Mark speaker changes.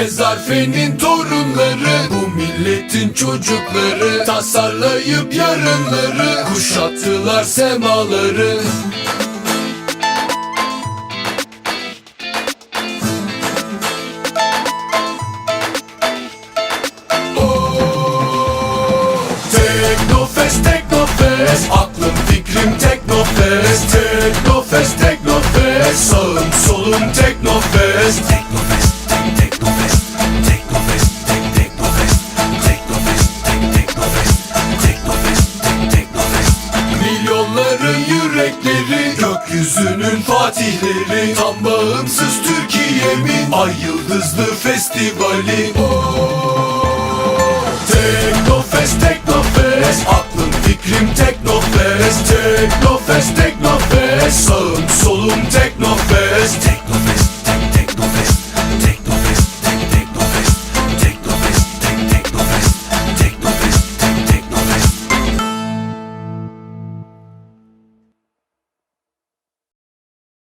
Speaker 1: Ezarfe'nin torunları Bu milletin çocukları Tasarlayıp yarınları Kuşattılar semaları. Teknofest, Teknofest Aklım fikrim Teknofest. Teknofest, Teknofest Sağım solum Teknofest
Speaker 2: Teknofest,
Speaker 1: Yürekleri Gökyüzünün fatihleri Tam bağımsız Türkiye'min Ay yıldızlı festivali. Teknofest,